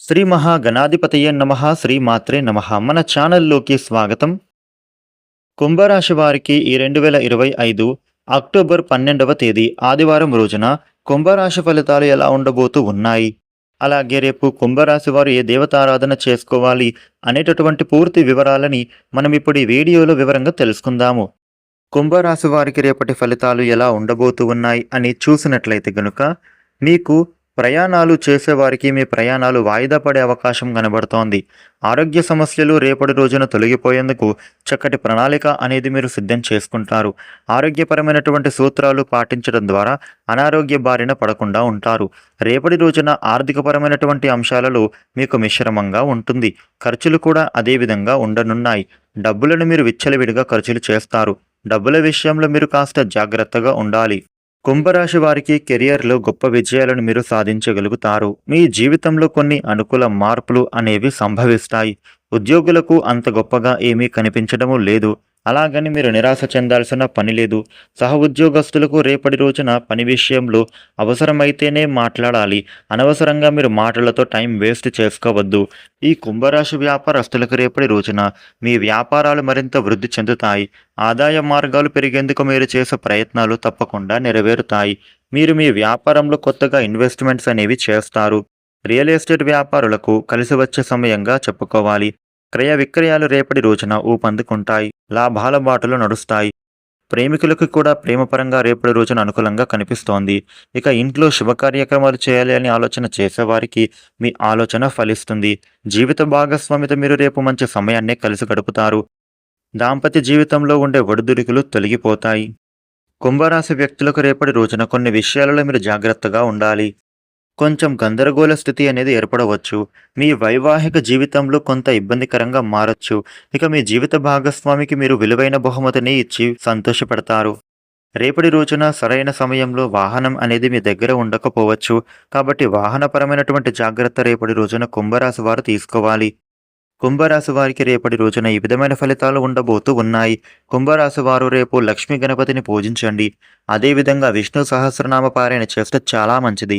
శ్రీ మహాగణాధిపతయ నమ శ్రీ మాత్రే నమ. మన ఛానల్లోకి స్వాగతం. కుంభరాశి వారికి ఈ రెండు వేల ఇరవై ఐదు అక్టోబర్ పన్నెండవ తేదీ ఆదివారం రోజున కుంభరాశి ఫలితాలు ఎలా ఉండబోతూ ఉన్నాయి? అలాగే రేపు కుంభరాశి వారు ఏ దేవతారాధన చేసుకోవాలి అనేటటువంటి పూర్తి వివరాలని మనం ఇప్పుడు ఈ వీడియోలో వివరంగా తెలుసుకుందాము. కుంభరాశి వారికి రేపటి ఫలితాలు ఎలా ఉండబోతూ ఉన్నాయి అని చూసినట్లయితే గనుక మీకు ప్రయాణాలు చేసేవారికి మీ ప్రయాణాలు వాయిదా పడే అవకాశం కనబడుతోంది. ఆరోగ్య సమస్యలు రేపటి రోజున తొలగిపోయేందుకు చక్కటి ప్రణాళిక అనేది మీరు సిద్ధం చేసుకుంటారు. ఆరోగ్యపరమైనటువంటి సూత్రాలు పాటించడం ద్వారా అనారోగ్య బారిన పడకుండా ఉంటారు. రేపటి రోజున ఆర్థికపరమైనటువంటి అంశాలలో మీకు మిశ్రమంగా ఉంటుంది. ఖర్చులు కూడా అదే విధంగా ఉండనున్నాయి. డబ్బులను మీరు విచ్చలవిడిగా ఖర్చులు చేస్తారు. డబ్బుల విషయంలో మీరు కాస్త జాగ్రత్తగా ఉండాలి. కుంభరాశి వారికి కెరియర్లో గొప్ప విజయాలను మీరు సాధించగలుగుతారు. మీ జీవితంలో కొన్ని అనుకూల మార్పులు అనేవి సంభవిస్తాయి. ఉద్యోగులకు అంత గొప్పగా ఏమీ కనిపించడము లేదు. అలాగని మీరు నిరాశ చెందాల్సిన పని లేదు. సహ ఉద్యోగస్తులకు రేపటి రోజున పని విషయంలో అవసరమైతేనే మాట్లాడాలి. అనవసరంగా మీరు మాటలతో టైం వేస్ట్ చేసుకోవద్దు. ఈ కుంభరాశి వ్యాపారస్తులకు రేపటి రోజున మీ వ్యాపారాలు మరింత వృద్ధి చెందుతాయి. ఆదాయ మార్గాలు పెరిగేందుకు మీరు చేసే ప్రయత్నాలు తప్పకుండా నెరవేరుతాయి. మీరు మీ వ్యాపారంలో కొత్తగా ఇన్వెస్ట్మెంట్స్ అనేవి చేస్తారు. రియల్ ఎస్టేట్ వ్యాపారులకు కలిసి వచ్చే సమయంగా చెప్పుకోవాలి. క్రయ విక్రయాలు రేపటి రోజున ఊపందుకుంటాయి. లాభాల బాటలు నడుస్తాయి. ప్రేమికులకు కూడా ప్రేమపరంగా రేపటి రోజున అనుకూలంగా కనిపిస్తోంది. ఇక ఇంట్లో శుభ కార్యక్రమాలు చేయాలి అని ఆలోచన చేసేవారికి మీ ఆలోచన ఫలిస్తుంది. జీవిత భాగస్వామితో మీరు రేపు మంచి సమయాన్నే కలిసి గడుపుతారు. దాంపత్య జీవితంలో ఉండే ఒడిదుడుకులు తొలగిపోతాయి. కుంభరాశి వ్యక్తులకు రేపటి రోజున కొన్ని విషయాలలో మీరు జాగ్రత్తగా ఉండాలి. కొంచెం గందరగోళ స్థితి అనేది ఏర్పడవచ్చు. మీ వైవాహిక జీవితంలో కొంత ఇబ్బందికరంగా మారచ్చు. ఇక మీ జీవిత భాగస్వామికి మీరు విలువైన బహుమతిని ఇచ్చి సంతోషపడతారు. రేపటి రోజున సరైన సమయంలో వాహనం అనేది మీ దగ్గర ఉండకపోవచ్చు. కాబట్టి వాహనపరమైనటువంటి జాగ్రత్త రేపటి రోజున కుంభరాశి వారు తీసుకోవాలి. కుంభరాశి వారికి రేపటి రోజున ఈ విధమైన ఫలితాలు ఉండబోతూ ఉన్నాయి. కుంభరాశి వారు రేపు లక్ష్మీ గణపతిని పూజించండి. అదేవిధంగా విష్ణు సహస్రనామ పారాయణ చేస్తే చాలా మంచిది.